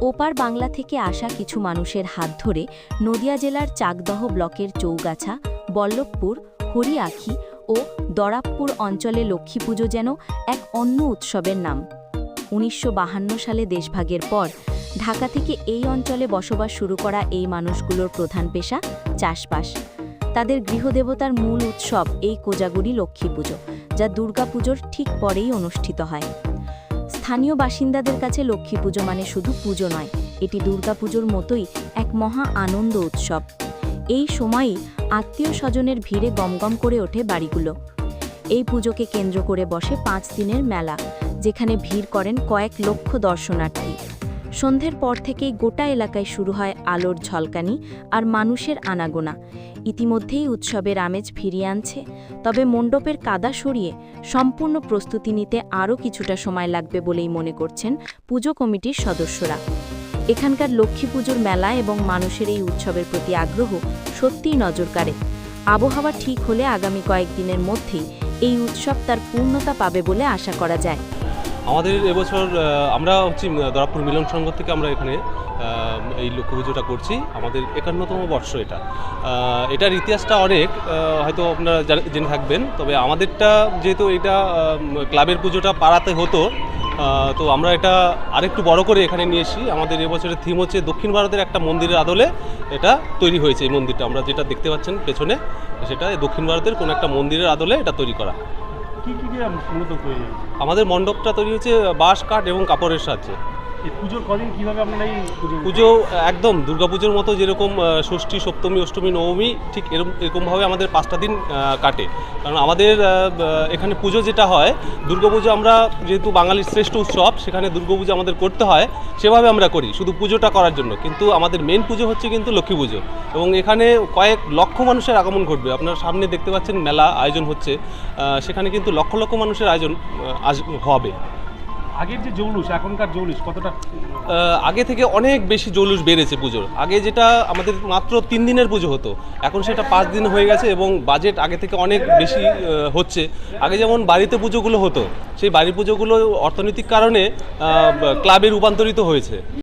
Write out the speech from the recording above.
ওপার বাংলা থেকে আসা কিছু মানুষের হাত ধরে নদিয়া জেলার চাকদহ ব্লকের চৌগাছা, বল্লভপুর, হরিয়াখি ও দরাবপুর অঞ্চলে লক্ষ্মী পুজো যেন এক অন্য উৎসবের নাম। উনিশশো সালে দেশভাগের পর ঢাকা থেকে এই অঞ্চলে বসবাস শুরু করা এই মানুষগুলোর প্রধান পেশা চাষবাস। তাদের গৃহদেবতার মূল উৎসব এই কোজাগুড়ি লক্ষ্মী পুজো, যা দুর্গাপুজোর ঠিক পরেই অনুষ্ঠিত হয়। স্থানীয় বাসিন্দাদের কাছে লক্ষ্মী পুজো মানে শুধু পুজো নয়, এটি দুর্গাপুজোর মতোই এক মহা আনন্দ উৎসব। এই সময়ই আত্মীয় স্বজনের ভিড়ে গমগম করে ওঠে বাড়িগুলো। এই পুজোকে কেন্দ্র করে বসে পাঁচ দিনের মেলা, যেখানে ভিড় করেন কয়েক লক্ষ দর্শনার্থী। সন্ধ্যের পর থেকেই গোটা এলাকায় শুরু হয় আলোর ঝলকানি আর মানুষের আনাগোনা। ইতিমধ্যেই উৎসবের আমেজ ফিরিয়ে আনছে। তবে মণ্ডপের কাদা সরিয়ে সম্পূর্ণ প্রস্তুতি নিতে আরও কিছুটা সময় লাগবে বলেই মনে করছেন পুজো কমিটির সদস্যরা। এখানকার লক্ষ্মী পুজোর মেলা এবং মানুষের এই উৎসবের প্রতি আগ্রহ সত্যিই নজর কাড়ে। আবহাওয়া ঠিক হলে আগামী কয়েকদিনের মধ্যেই এই উৎসব তার পূর্ণতা পাবে বলে আশা করা যায়। আমাদের এবছর আমরা হচ্ছে উম, দরাবপুর মিলন সংঘ থেকে আমরা এখানে এই লক্ষ্মী পুজোটা করছি। আমাদের একান্নতম বর্ষ এটা। এটার ইতিহাসটা অনেক হয়তো আপনারা জেনে থাকবেন। তবে আমাদেরটা যেহেতু এটা ক্লাবের পুজোটা পাড়াতে হতো তো আমরা এটা আরেকটু বড় করে এখানে নিয়ে এসি আমাদের এবছরের থিম হচ্ছে দক্ষিণ ভারতের একটা মন্দিরের আদলে এটা তৈরি হয়েছে এই মন্দিরটা। আমরা যেটা দেখতে পাচ্ছেন পেছনে সেটা দক্ষিণ ভারতের কোনো একটা মন্দিরের আদলে এটা তৈরি করা। কি কি দিয়ে মূলত তৈরি আমাদের মণ্ডপটা তৈরি হচ্ছে বাঁশ কাঠ এবং কাপড়ের এই পুজোর পুজো একদম, দুর্গাপুজোর মতো যেরকম ষষ্ঠী, সপ্তমী, অষ্টমী, নবমী, ঠিক এরকম এরকমভাবে আমাদের পাঁচটা দিন কাটে। কারণ আমাদের এখানে পুজো যেটা হয়, দুর্গাপুজো আমরা যেহেতু বাঙালির শ্রেষ্ঠ উৎসব, সেখানে দুর্গাপুজো আমাদের করতে হয়, সেভাবে আমরা করি, শুধু পুজোটা করার জন্য। কিন্তু আমাদের মেন পুজো হচ্ছে কিন্তু লক্ষ্মী পুজো। এবং এখানে কয়েক লক্ষ মানুষের আগমন ঘটবে। আপনারা সামনে দেখতে পাচ্ছেন মেলা আয়োজন হচ্ছে। সেখানে কিন্তু লক্ষ লক্ষ মানুষের আয়োজন হবে। আগের যে জৌলুস, এখনকার জৌলুস কতটা? আগে থেকে অনেক বেশি জৌলুস বেড়েছে পুজোর। আগে যেটা আমাদের মাত্র তিন দিনের পুজো হতো, এখন সেটা পাঁচ দিন হয়ে গেছে এবং বাজেট আগে থেকে অনেক বেশি হচ্ছে। আগে যেমন বাড়িতে পুজোগুলো হতো, সেই বাড়ির পুজোগুলো অর্থনৈতিক কারণে ক্লাবে রূপান্তরিত হয়েছে।